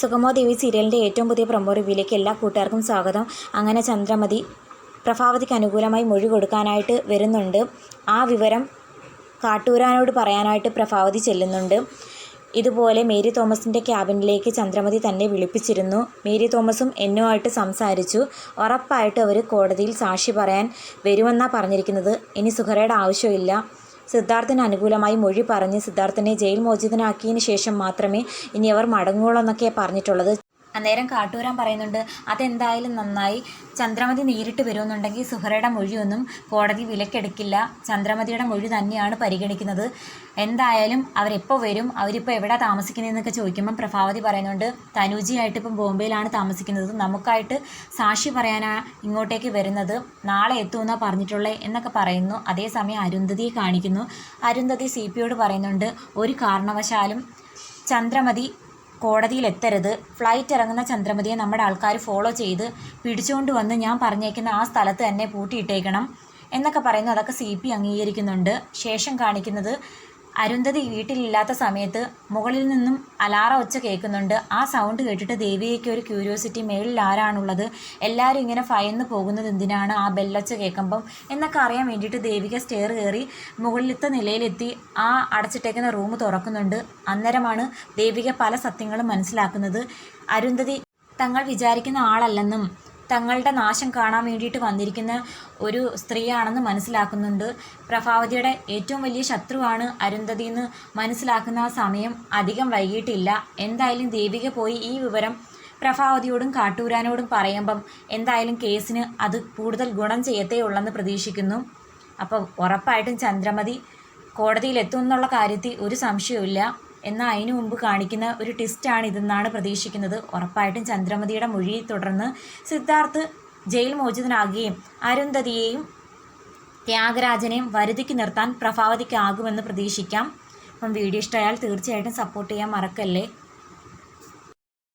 സുഗമോ ദേവി സീരിയലിന്റെ ഏറ്റവും പുതിയ പ്രൊമോ റിവ്യൂയിലേക്ക് എല്ലാ കൂട്ടുകാർക്കും സ്വാഗതം. അങ്ങനെ ചന്ദ്രമതി പ്രഭാവതിക്ക് അനുകൂലമായി മൊഴി കൊടുക്കാനായിട്ട് വരുന്നുണ്ട്. ആ വിവരം കാട്ടൂരാനോട് പറയാനായിട്ട് പ്രഭാവതി ചെല്ലുന്നുണ്ട്. ഇതുപോലെ മേരി തോമസിന്റെ ക്യാബിനിലേക്ക് ചന്ദ്രമതി തന്നെ വിളിപ്പിച്ചിരുന്നു. മേരി തോമസും എന്നുമായിട്ട് സംസാരിച്ചു. ഉറപ്പായിട്ട് അവർ കോടതിയിൽ സാക്ഷി പറയാൻ വരുമെന്നാണ് പറഞ്ഞിരിക്കുന്നത്. ഇനി സുഹറയുടെ ആവശ്യമില്ല. സിദ്ധാർത്ഥിന് അനുകൂലമായി മൊഴി പറഞ്ഞ് സിദ്ധാർത്ഥനെ ജയിൽ മോചിതനാക്കിയതിന് ശേഷം മാത്രമേ ഇനി അവർ മടങ്ങുകയുള്ളൂ എന്നൊക്കെ പറഞ്ഞിട്ടുള്ളത്. അന്നേരം കാട്ടൂരാൻ പറയുന്നുണ്ട് അതെന്തായാലും നന്നായി. ചന്ദ്രമതി നേരിട്ട് വരുമെന്നുണ്ടെങ്കിൽ സുഹറയുടെ മൊഴിയൊന്നും കോടതി വിലക്കെടുക്കില്ല. ചന്ദ്രമതിയുടെ മൊഴി തന്നെയാണ് പരിഗണിക്കുന്നത്. എന്തായാലും അവരെപ്പോൾ വരും? അവരിപ്പോൾ എവിടെ താമസിക്കുന്നതെന്നൊക്കെ ചോദിക്കുമ്പം പ്രഭാവതി പറയുന്നുണ്ട് തനുജിയായിട്ട് ഇപ്പം ബോംബെയിലാണ് താമസിക്കുന്നത്. നമുക്കായിട്ട് സാക്ഷി പറയാനാ ഇങ്ങോട്ടേക്ക് വരുന്നത്. നാളെ എത്തുമെന്നാണ് പറഞ്ഞിട്ടുള്ളത് എന്നൊക്കെ പറയുന്നു. അതേസമയം അരുന്ധതിയെ കാണിക്കുന്നു. അരുന്ധതി സി പിയോട് പറയുന്നുണ്ട് ഒരു കാരണവശാലും ചന്ദ്രമതി കോടതിയിൽ എത്തരുത് ഫ്ലൈറ്റ് ഇറങ്ങുന്ന ചന്ദ്രമതിയെ നമ്മുടെ ആൾക്കാർ ഫോളോ ചെയ്ത് പിടിച്ചുകൊണ്ട് വന്ന് ഞാൻ പറഞ്ഞേക്കുന്ന ആ സ്ഥലത്ത് തന്നെ പൂട്ടിയിട്ടേക്കണം എന്നൊക്കെ പറയുന്നു. അതൊക്കെ സി പി അംഗീകരിക്കുന്നുണ്ട്. ശേഷം കാണിക്കുന്നത് അരുന്ധതി വീട്ടിലില്ലാത്ത സമയത്ത് മുകളിൽ നിന്നും അലാറ ഒച്ച കേൾക്കുന്നുണ്ട്. ആ സൗണ്ട് കേട്ടിട്ട് ദേവിയേക്ക് ഒരു ക്യൂരിയോസിറ്റി മേളിൽ ആരാണുള്ളത്? എല്ലാവരും ഇങ്ങനെ ഭയന്ന് പോകുന്നത് എന്തിനാണ് ആ ബെല്ലൊച്ച കേൾക്കുമ്പം? എന്നൊക്കെ അറിയാൻ വേണ്ടിയിട്ട് ദേവിക സ്റ്റെയർ കയറി മുകളിലത്തെ നിലയിലെത്തി ആ അടച്ചിട്ടേക്കുന്ന റൂം തുറക്കുന്നുണ്ട്. അന്നേരമാണ് ദേവിക പല സത്യങ്ങളും മനസ്സിലാക്കുന്നത്. അരുന്ധതി തങ്ങൾ വിചാരിക്കുന്ന ആളല്ലെന്നും തങ്ങളുടെ നാശം കാണാൻ വേണ്ടിയിട്ട് വന്നിരിക്കുന്ന ഒരു സ്ത്രീയാണെന്ന് മനസ്സിലാക്കുന്നുണ്ട്. പ്രഭാവതിയുടെ ഏറ്റവും വലിയ ശത്രുവാണ് അരുന്ധതി എന്ന് മനസ്സിലാക്കുന്ന ആ സമയം അധികം വൈകിട്ടില്ല എന്തായാലും ദേവിക പോയി ഈ വിവരം പ്രഭാവതിയോടും കാട്ടൂരാനോടും പറയുമ്പം എന്തായാലും കേസിന് അത് കൂടുതൽ ഗുണം ചെയ്യത്തേ ഉള്ളെന്ന് പ്രതീക്ഷിക്കുന്നു. അപ്പോൾ ഉറപ്പായിട്ടും ചന്ദ്രമതി കോടതിയിൽ എത്തുമെന്നുള്ള കാര്യത്തിൽ ഒരു സംശയവുമില്ല. എന്നാൽ അതിനു മുമ്പ് കാണിക്കുന്ന ഒരു ടിസ്റ്റാണ് ഇതെന്നാണ് പ്രതീക്ഷിക്കുന്നത്. ഉറപ്പായിട്ടും ചന്ദ്രമതിയുടെ മൊഴിയെ തുടർന്ന് സിദ്ധാർത്ഥ് ജയിൽ മോചിതനാകുകയും അരുന്ധതിയെയും ത്യാഗരാജനെയും വരുതിക്ക് നിർത്താൻ പ്രഭാവതിക്കാകുമെന്ന് പ്രതീക്ഷിക്കാം. അപ്പം വീഡിയോ ഇഷ്ടമായാൽ തീർച്ചയായിട്ടും സപ്പോർട്ട് ചെയ്യാൻ മറക്കല്ലേ?